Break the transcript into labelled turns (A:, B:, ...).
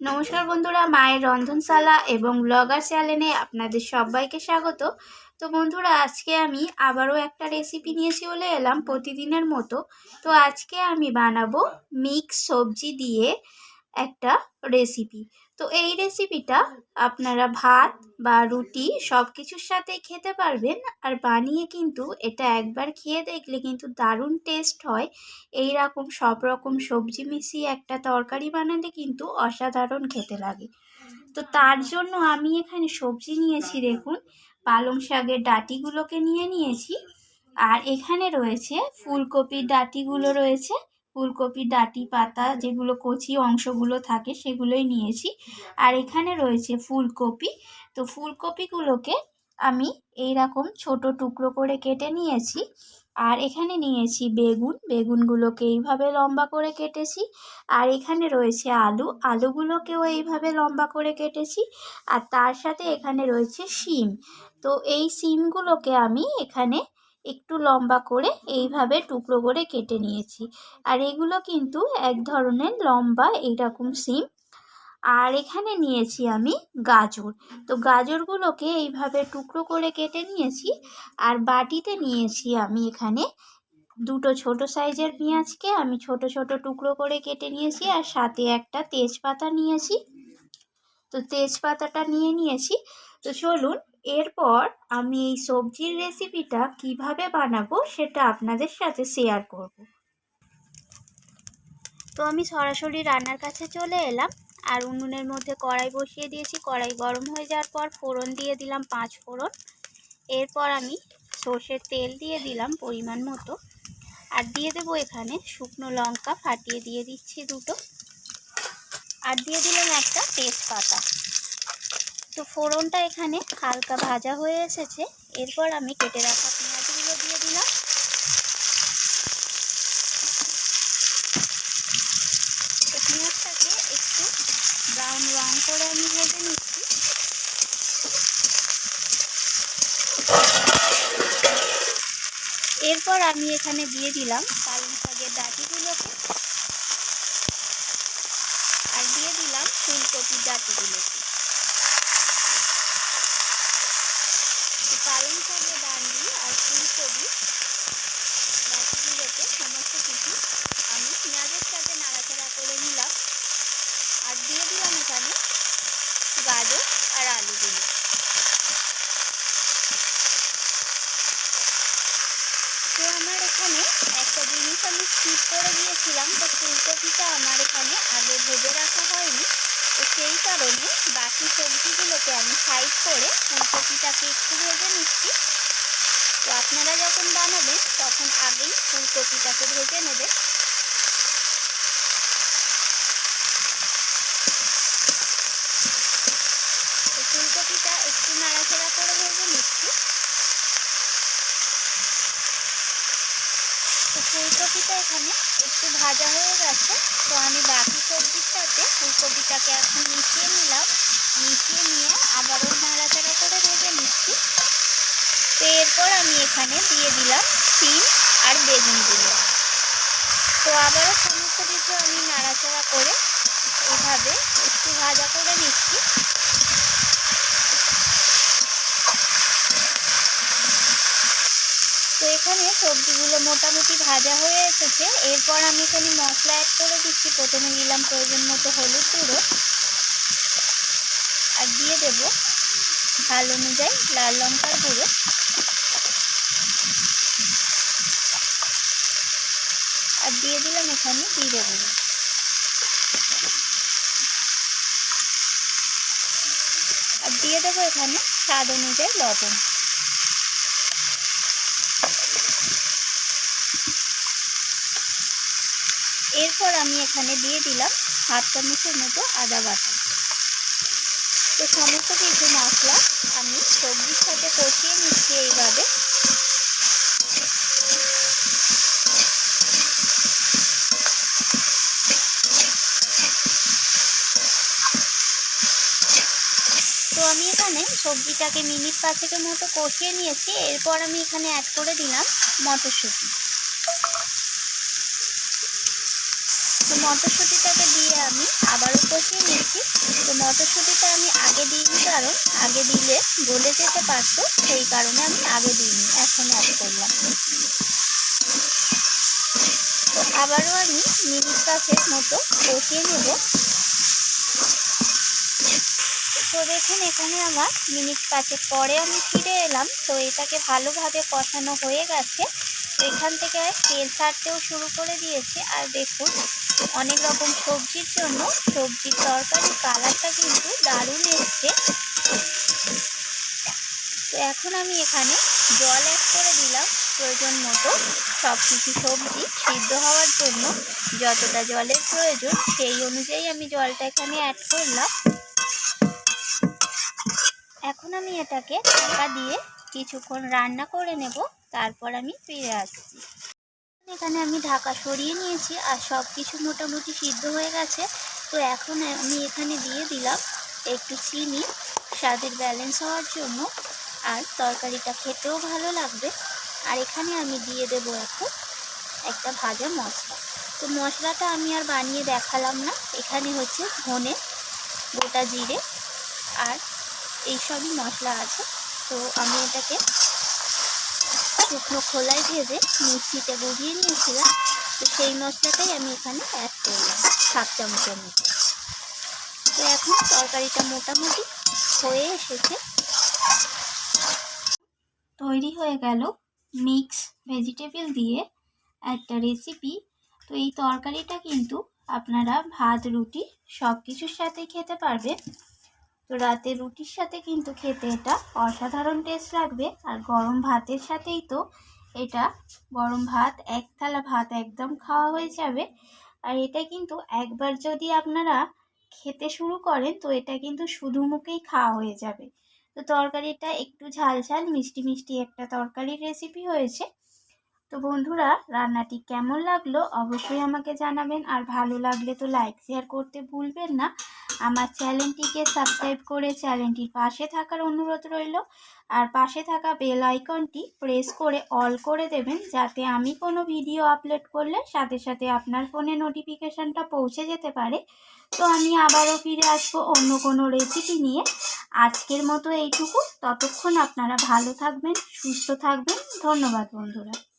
A: নমস্কার বন্ধুরা, মায়ের রন্ধনশালা এবং ব্লগার চ্যানেলে আপনাদের সবাইকে স্বাগত। তো বন্ধুরা, আজকে আমি আবারও একটা রেসিপি নিয়ে চলে এলাম প্রতিদিনের মতো। তো আজকে আমি বানাবো মিক্স সবজি দিয়ে একটা রেসিপি তো এই রেসিপিটা আপনারা ভাত বা রুটি সব কিছুর সাথে খেতে পারবেন আর বানিয়ে কিন্তু এটা একবার খেয়ে দেখলে কিন্তু দারুণ টেস্ট হয়। এই রকম সব রকম সবজি মিশিয়ে একটা তরকারি বানালে কিন্তু অসাধারণ খেতে লাগে। তো তার জন্য আমি এখানে সবজি নিয়েছি দেখুন, পালং শাকের ডাটিগুলোকে নিয়ে নিয়েছি। আর এখানে রয়েছে ফুলকপির ডাটিগুলো রয়েছে। ফুলকপির ডাঁটি পাতা যেগুলো কচি অংশগুলো থাকে সেগুলোই নিয়েছি। আর এখানে রয়েছে ফুলকপি। তো ফুলকপিগুলোকে আমি এই রকম ছোট টুকরো করে কেটে নিয়েছি। আর এখানে নিয়েছি বেগুন। বেগুনগুলোকে এইভাবে লম্বা করে কেটেছি। আর এখানে রয়েছে আলু। আলুগুলোকেও এইভাবে লম্বা করে কেটেছি। আর তার সাথে এখানে রয়েছে শিম। তো এই শিমগুলোকে আমি এখানে একটু লম্বা করে এইভাবে টুকরো করে কেটে নিয়েছি। আর এগুলো কিন্তু এক ধরনের লম্বা এইরকম সিম। আর এখানে নিয়েছি আমি গাজর। তো গাজরগুলোকে এইভাবে টুকরো করে কেটে নিয়েছি। আর বাটিতে নিয়েছি আমি এখানে দুটো ছোট সাইজের পেঁয়াজকে। আমি ছোট ছোট টুকরো করে কেটে নিয়েছি আর সাথে একটা তেজপাতা নিয়েছি। তো তেজপাতাটা নিয়ে নিয়েছি। তো চলুন এরপর আমি এই সবজির রেসিপিটা কীভাবে বানাবো সেটা আপনাদের সাথে শেয়ার করব। তো আমি সরাসরি রান্নার কাছে চলে এলাম। আর উনুনের মধ্যে কড়াই বসিয়ে দিয়েছি। কড়াই গরম হয়ে যাওয়ার পর ফোড়ন দিয়ে দিলাম পাঁচ ফোড়ন। এরপর আমি সর্ষের তেল দিয়ে দিলাম পরিমাণ মতো। আর দিয়ে দেবো এখানে শুকনো লঙ্কা, ফাটিয়ে দিয়ে দিচ্ছি দুটো। আর দিয়ে দিলাম একটা তেজপাতা। তো ফোড়নটা এখানে হালকা ভাজা হয়ে এসেছে। এরপর আমি কেটে রাখা পেঁয়াজগুলো দিয়ে দিলাম। পেঁয়াজটাকে একটু ব্রাউন রং করে আমি ভেজে নিচ্ছি। এরপর আমি এখানে দিয়ে দিলাম পালং শাকের ডাটিগুলোকে। আর দিয়ে দিলাম ফুলকপির ডাঁটিগুলোকে পালং শাকের ডান্ডি আর ফুলকপি ডাঁটিগুলোকে সমস্ত কিছু আমি পেঁয়াজের সাথে নাড়াচাড়া করে নিলাম আর দিয়ে দিলাম এখানে গাজর আর আলুগুলো তো আমার এখানে একটা জিনিস আমি স্কিপ করে দিয়েছিলাম তো ফুলকপিটা আমার এখানে আগে ভেজে রাখা হয়নি। তো সেই কারণে বাকি সবজিগুলোকে আমি সাইড করে ফুলকপিটাকে একটু ভেজে নিচ্ছি। তো আপনারা যখন বানাবেন, তখন আগেই ফুলকপিটাকে ভেজে নেবেন তো ফুলকপিটা একটু নাড়াচাড়া করে ভেজে নিচ্ছি তো ফুলকপিটা এখানে একটু ভাজা হয়ে গেছে। তো আমি বাকি সবজির সাথে ফুলকপিটাকে এখন মিশিয়ে নিলাম। মিশিয়ে নিয়ে আবারও নাড়াচাড়া করে ভেজে নিচ্ছি। তো এরপর আমি এখানে দিয়ে দিলাম সিম আর বেগুন বেগুনগুলো তো আবারও সমস্ত কিছু আমি নাড়াচাড়া করে এভাবে একটু ভাজা করে নিচ্ছি। এখানে সবজিগুলো মোটামুটি ভাজা হয়ে এসেছে। এরপর আমি এখানে মশলা অ্যাড করে দিচ্ছি। প্রথমে দিলাম প্রয়োজন মতো হলুদ গুঁড়ো। আর দিয়ে দেব ঝাল অনুযায়ী লাল লঙ্কার গুঁড়ো। আর দিয়ে দিলাম এখানে জিরে গুঁড়ো। আর দিয়ে দেবো এখানে স্বাদ অনুযায়ী লবণ। এরপর আমি এখানে দিয়ে দিলাম হাফ চামচের মতো আদা বাটা। তো সমস্ত কিছু মশলা আমি সবজির সাথে কষিয়ে নিচ্ছি এইভাবে। তো আমি এখানে সবজিটাকে মিনিট পাঁচেকের মতো কষিয়ে নিয়েছি। এরপর আমি এখানে অ্যাড করে দিলাম মটরশুঁটি। মটরশুঁটিটাকে দিয়ে আমি আবারও কষিয়ে নিয়েছি। তো মটরশুঁটিটা আমি আগে দিইনি, কারণ আগে দিলে গলে যেতে পারতো, সেই কারণে আমি আগে দিইনি, এখন অ্যাড করলাম। তো আবারও আমি মিনিট পাঁচের মতো কষিয়ে নেব। তো দেখুন, এখানে আমার মিনিট পাঁচেক পরে আমি ফিরে এলাম। তো এটাকে ভালোভাবে কষানো হয়ে গেছে। এখান থেকে তেল ছাড়তেও শুরু করে দিয়েছে। আর দেখুন অনেক রকম সবজির জন্য সবজির তরকারি কালারটা কিন্তু দারুণ এসছে। তো এখন আমি এখানে জল অ্যাড করে দিলাম প্রয়োজন মতো। সব কিছু সবজি সিদ্ধ হওয়ার জন্য যতটা জলের প্রয়োজন সেই অনুযায়ী আমি জলটা এখানে অ্যাড করলাম। এখন আমি এটাকে ঢাকা দিয়ে কিছুক্ষণ রান্না করে নেব, তারপর আমি ফিরে আসছি। এখানে আমি ঢাকা সরিয়ে নিয়েছি আর সব কিছু মোটামুটি সিদ্ধ হয়ে গেছে। তো এখন আমি এখানে দিয়ে দিলাম একটু চিনি, স্বাদের ব্যালেন্স হওয়ার জন্য, আর তরকারিটা খেতেও ভালো লাগবে। আর এখানে আমি দিয়ে দেব এখন একটা ভাজা মশলা। তো মশলাটা আমি আর বানিয়ে দেখালাম না, এখানে হচ্ছে ধনে, গোটা জিরে, আর এইসবই মশলা আছে। তো আমি এটাকে শুকনো খোলায় ভেজে মিক্সিতে গুঁড়িয়ে নিয়েছিলাম। তো সেই মশলাটাই আমি এখানে অ্যাড করলাম, সাত চামচের মতো। তো এখন তরকারিটা মোটামুটি হয়ে এসেছে। তৈরি হয়ে গেল মিক্স ভেজিটেবল দিয়ে একটা রেসিপি তো এই তরকারিটা কিন্তু আপনারা ভাত, রুটি সব কিছুর সাথেই খেতে পারবেন। তো রাতে রুটির সাথে কিন্তু খেতে এটা অসাধারণ টেস্ট লাগবে। আর গরম ভাতের সাথেই তো এটা গরম ভাত, এক থালা ভাত একদম খাওয়া হয়ে যাবে। আর এটা কিন্তু একবার যদি আপনারা খেতে শুরু করেন, তো এটা কিন্তু শুধু মুখেই খাওয়া হয়ে যাবে। তো তরকারিটা একটু ঝাল ঝাল, মিষ্টি মিষ্টি একটা তরকারির রেসিপি হয়েছে। তো বন্ধুরা, রান্নাটি কেমন লাগল অবশ্যই আমাকে জানাবেন। আর ভালো লাগলে তো লাইক, শেয়ার করতে ভুলবেন না। আমার চ্যানেলটিকে সাবস্ক্রাইব করে চ্যানেলটির পাশে থাকার অনুরোধ রইল। আর পাশে থাকা বেল আইকনটি প্রেস করে অল করে দেবেন, যাতে আমি কোনো ভিডিও আপলোড করলে সাথে সাথে আপনার ফোনে নোটিফিকেশানটা পৌঁছে যেতে পারে। তো আমি আবারও ফিরে আসব অন্য কোনো রেসিপি নিয়ে। আজকের মতো এইটুকু। ততক্ষণ আপনারা ভালো থাকবেন, সুস্থ থাকবেন। ধন্যবাদ বন্ধুরা।